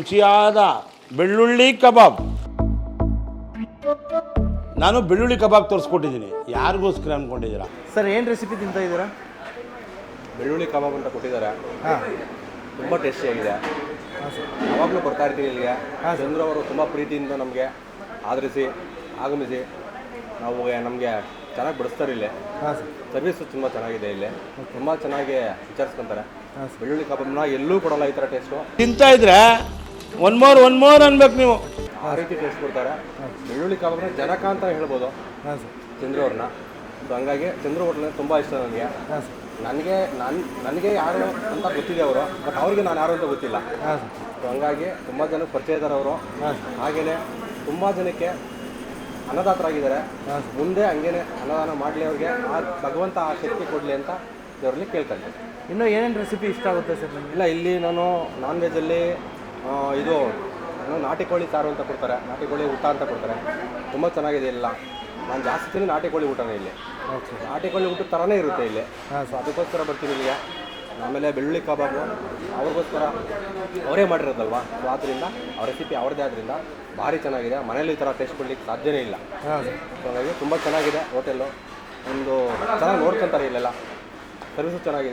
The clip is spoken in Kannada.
ರುಚಿಯಾದ ಬೆಳ್ಳುಳ್ಳಿ ಕಬಾಬ್. ನಾನು ಬೆಳ್ಳುಳ್ಳಿ ಕಬಾಬ್ ತೋರಿಸ್ಕೊಟ್ಟಿದ್ದೀನಿ. ಯಾರಿಗೋಸ್ಕರ ಅಂದ್ಕೊಂಡಿದ್ದೀರಾ ಸರ್ ಏನು ರೆಸಿಪಿ ತಿಂತ ಇದ್ದೀರಾ? ಬೆಳ್ಳುಳ್ಳಿ ಕಬಾಬ್ ಅಂತ ಕೊಟ್ಟಿದ್ದಾರೆ. ಹಾಂ. ತುಂಬ ಟೇಸ್ಟಿಯಾಗಿದೆ ಹಾಂ ಸರ್. ಯಾವಾಗಲೂ ಬರ್ತಾ ಇರ್ತೀವಿ ಇಲ್ಲಿಗೆ. ಹಾಂ, ಸರ್. ಚಂದ್ರ ಅವರು ತುಂಬ ಪ್ರೀತಿಯಿಂದ ನಮಗೆ ಆಧರಿಸಿ ಆಗಮಿಸಿ ನಾವು ನಮಗೆ ಚೆನ್ನಾಗಿ ಬಡಿಸ್ತಾರೆ ಇಲ್ಲಿ. ಹಾಂ ಸರ್. ಸರ್ವಿಸು ತುಂಬ ಚೆನ್ನಾಗಿದೆ ಇಲ್ಲಿ. ತುಂಬ ಚೆನ್ನಾಗಿ ವಿಚಾರಿಸ್ಕೊಂತಾರೆ. ಬೆಳ್ಳುಳ್ಳಿ ಕಬಾಬ್ನ ಎಲ್ಲೂ ಕೊಡಲ್ಲ ಈ ಥರ ಟೇಸ್ಟು ತಿಂತಾ ಇದ್ರೆ ಒನ್ ಮೋರ್ ಒನ್ ಮೋರ್ ಅನ್ಬೇಕು ನೀವು. ಆ ರೀತಿ ಟೇಸ್ಟ್ ಕೊಡ್ತಾರೆ ಬೆಳ್ಳುಳ್ಳಿ ಕಬಾಬ್ನ ಜನಕ ಅಂತ ಹೇಳ್ಬೋದು. ಹಾಂ ಸರ್. ಚಂದ್ರು ಅವ್ರನ್ನ. ಸೊ ಹಂಗಾಗಿ ಚಂದ್ರು ಹೋಟ್ಲ್ ತುಂಬ ಇಷ್ಟ ನನಗೆ. ಹಾಂ ಸರ್. ನನಗೆ ನನ್ನ ನನಗೆ ಯಾರು ಅಂತ ಗೊತ್ತಿದೆ ಅವರು ಬಟ್ ಅವ್ರಿಗೆ ನಾನು ಯಾರು ಅಂತ ಗೊತ್ತಿಲ್ಲ. ಹಾಂ ಸರ್. ಸೊ ಹಂಗಾಗಿ ತುಂಬ ಜನಕ್ಕೆ ಪರಿಚಯ ಇದ್ದಾರೆ ಅವರು. ಹಾಗೇನೆ ಹಾಗೆಯೇ ತುಂಬ ಜನಕ್ಕೆ ಅನ್ನದಾತರಾಗಿದ್ದಾರೆ. ಹಾಂ ಮುಂದೆ ಹಂಗೇನೆ ಅನ್ನದಾನ ಮಾಡಲಿ ಅವ್ರಿಗೆ. ಆ ಭಗವಂತ ಆ ಶಕ್ತಿ ಕೊಡಲಿ ಅಂತ ದೇವರಲ್ಲಿ ಕೇಳ್ತಾರೆ. ಇನ್ನೂ ಏನೇನು ರೆಸಿಪಿ ಇಷ್ಟ ಆಗುತ್ತೆ ಸರ್ ಇಲ್ಲ ಇಲ್ಲಿ ನಾನು ನಾನ್ ವೆಜ್ಜಲ್ಲಿ ಇದು ನಾಟಿ ಕೋಳಿ ಸಾರು ಅಂತ ಕೊಡ್ತಾರೆ. ನಾಟಿ ಕೋಳಿ ಊಟ ಅಂತ ಕೊಡ್ತಾರೆ. ತುಂಬ ಚೆನ್ನಾಗಿದೆ ಇಲ್ಲ ನಾನು ಜಾಸ್ತಿ ತಿಂದು ನಾಟಿ ಕೋಳಿ ಊಟನೇ ಇಲ್ಲಿ. ನಾಟಿ ಕೋಳಿ ಊಟದ ಥರನೇ ಇರುತ್ತೆ ಇಲ್ಲಿ. ಸೊ ಅದಕ್ಕೋಸ್ಕರ ಬರ್ತೀನಿ ಇಲ್ಲಿಗೆ. ಆಮೇಲೆ ಬೆಳ್ಳುಳ್ಳಿ ಕಬಾಬು ಅವ್ರಿಗೋಸ್ಕರ. ಅವರೇ ಮಾಡಿರೋದಲ್ವಾ? ಸೊ ಆದ್ದರಿಂದ ಅವ್ರ ರೆಸಿಪಿ ಅವ್ರದ್ದೇ ಆದ್ದರಿಂದ ಭಾರಿ ಚೆನ್ನಾಗಿದೆ. ಮನೇಲಿ ಈ ಥರ ಟೇಸ್ಟ್ ಕೊಡ್ಲಿಕ್ಕೆ ಸಾಧ್ಯನೇ ಇಲ್ಲ. ಸೊ ಹಾಗಾಗಿ ತುಂಬ ಚೆನ್ನಾಗಿದೆ ಹೋಟೆಲ್ಲು ಒಂದು ಚೆನ್ನಾಗಿ ನೋಡ್ಕೊತಾರೆ ಇಲ್ಲೆಲ್ಲ. ಸರ್ವಿಸು ಚೆನ್ನಾಗಿದೆ.